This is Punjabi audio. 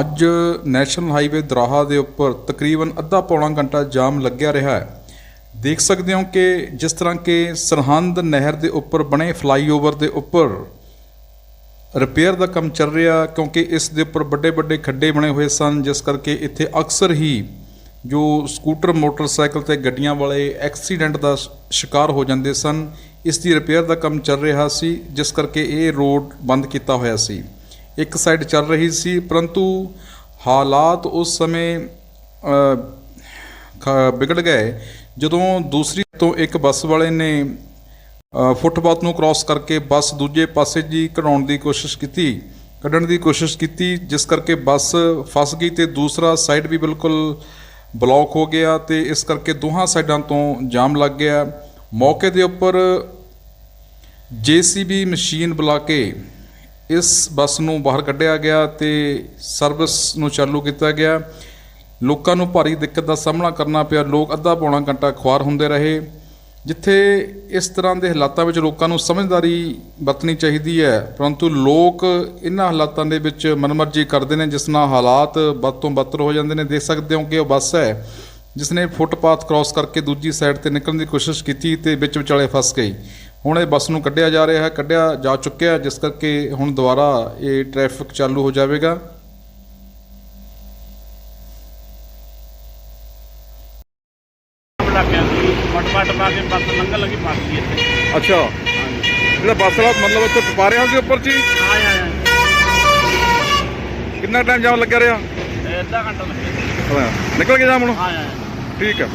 ਅੱਜ ਨੈਸ਼ਨਲ ਹਾਈਵੇ ਦਰਾਹਾ ਦੇ ਉੱਪਰ ਤਕਰੀਬਨ ਅੱਧਾ ਪੌਣਾ ਘੰਟਾ ਜਾਮ ਲੱਗਿਆ ਰਿਹਾ ਹੈ। ਦੇਖ ਸਕਦੇ ਹੋ ਕਿ ਜਿਸ ਤਰ੍ਹਾਂ ਕਿ ਸਰਹੰਦ ਨਹਿਰ ਦੇ ਉੱਪਰ ਬਣੇ ਫਲਾਈਓਵਰ ਦੇ ਉੱਪਰ ਰਿਪੇਅਰ ਦਾ ਕੰਮ ਚੱਲ ਰਿਹਾ, ਕਿਉਂਕਿ ਇਸ ਦੇ ਉੱਪਰ ਵੱਡੇ ਵੱਡੇ ਖੱਡੇ ਬਣੇ ਹੋਏ ਸਨ, ਜਿਸ ਕਰਕੇ ਇੱਥੇ ਅਕਸਰ ਹੀ ਜੋ ਸਕੂਟਰ, ਮੋਟਰਸਾਈਕਲ ਤੇ ਗੱਡੀਆਂ ਵਾਲੇ ਐਕਸੀਡੈਂਟ ਦਾ ਸ਼ਿਕਾਰ ਹੋ ਜਾਂਦੇ ਸਨ। ਇਸ ਦੀ ਰਿਪੇਅਰ ਦਾ ਕੰਮ ਚੱਲ ਰਿਹਾ ਸੀ, ਜਿਸ ਕਰਕੇ ਇਹ ਰੋਡ ਬੰਦ ਕੀਤਾ ਹੋਇਆ ਸੀ। ਇੱਕ ਸਾਈਡ ਚੱਲ ਰਹੀ ਸੀ, ਪਰੰਤੂ ਹਾਲਾਤ ਉਸ ਸਮੇਂ ਖ- ਵਿਗੜ ਗਏ। ਜਦੋਂ ਦੂਸਰੀ ਤੋਂ ਇੱਕ ਬੱਸ ਵਾਲੇ ਨੇ ਫੁੱਟਪਾਥ ਨੂੰ ਕ੍ਰਾਸ ਕਰਕੇ ਬੱਸ ਦੂਜੇ ਪਾਸੇ ਜੀ ਕਢਾਉਣ ਦੀ ਕੋਸ਼ਿਸ਼ ਕੀਤੀ, ਕੱਢਣ ਦੀ ਕੋਸ਼ਿਸ਼ ਕੀਤੀ, ਜਿਸ ਕਰਕੇ ਬੱਸ ਫਸ ਗਈ ਤੇ ਦੂਸਰਾ ਸਾਈਡ ਵੀ ਬਿਲਕੁਲ ਬਲੌਕ ਹੋ ਗਿਆ ਤੇ ਇਸ ਕਰਕੇ ਦੋਹਾਂ ਸਾਈਡਾਂ ਤੋਂ ਜਾਮ ਲੱਗ ਗਿਆ। ਮੌਕੇ ਦੇ ਉੱਪਰ ਜੀਸੀਬੀ ਮਸ਼ੀਨ ਬੁਲਾ ਕੇ ਇਸ ਬੱਸ ਨੂੰ ਬਾਹਰ ਕੱਢਿਆ ਗਿਆ ਤੇ ਸਰਵਿਸ ਨੂੰ ਚਾਲੂ ਕੀਤਾ ਗਿਆ। ਲੋਕਾਂ ਨੂੰ ਭਾਰੀ ਦਿੱਕਤ ਦਾ ਸਾਹਮਣਾ ਕਰਨਾ ਪਿਆ। ਲੋਕ ਅੱਧਾ ਪੌਣਾ ਘੰਟਾ ਖੁਆਰ ਹੁੰਦੇ ਰਹੇ, ਜਿੱਥੇ ਇਸ ਤਰ੍ਹਾਂ ਦੇ ਹਾਲਾਤਾਂ ਵਿੱਚ ਲੋਕਾਂ ਨੂੰ ਸਮਝਦਾਰੀ ਵਰਤਣੀ ਚਾਹੀਦੀ ਹੈ। ਪਰੰਤੂ ਲੋਕ ਇਹਨਾਂ ਹਾਲਾਤਾਂ ਦੇ ਵਿੱਚ ਮਨਮਰਜ਼ੀ ਕਰਦੇ ਨੇ, ਜਿਸ ਨਾਲ ਹਾਲਾਤ ਵੱਧ ਤੋਂ ਬੱਤਰ ਹੋ ਜਾਂਦੇ ਨੇ। ਦੇਖ ਸਕਦੇ ਹੋ ਕਿ ਉਹ ਬੱਸ ਹੈ ਜਿਸ ਨੇ ਫੁੱਟਪਾਥ ਕ੍ਰਾਸ ਕਰਕੇ ਦੂਜੀ ਸਾਈਡ ਤੇ ਨਿਕਲਣ ਦੀ ਕੋਸ਼ਿਸ਼ ਕੀਤੀ ਤੇ ਵਿੱਚ ਵਿਚਾਲੇ ਫਸ ਗਈ। ਹੁਣ ਇਹ ਬੱਸ ਨੂੰ ਕੱਢਿਆ ਜਾ ਰਿਹਾ ਹੈ ਕੱਢਿਆ ਜਾ ਚੁੱਕਿਆ ਹੈ, ਜਿਸ ਕਰਕੇ ਹੁਣ ਦੁਬਾਰਾ ਇਹ ਟ੍ਰੈਫਿਕ ਚਾਲੂ ਹੋ ਜਾਵੇਗਾ। ਲੱਗਿਆ ਸੀ ਮਟ ਮਟ ਪਾ ਕੇ ਬੱਸ ਲੰਘਣ ਲੱਗੀ ਫਸ ਗਈ ਇੱਥੇ। ਅੱਛਾ। ਜਿਹੜਾ ਬੱਸ ਵਾਲਾ ਮਤਲਬ ਇੱਥੇ ਟਪਾ ਰਿਹਾ ਸੀ ਉੱਪਰ ਜੀ? ਆਇਆ ਕਿੰਨਾ ਟਾਈਮ ਜਾਮ ਲੱਗਿਆ ਰਿਹਾ? ਅੱਧਾ ਘੰਟਾ ਲੱਗਿਆ। ਨਿਕਲ ਕੇ ਜਾਮ ਹੁਣ? ਆਇਆ ਠੀਕ ਹੈ।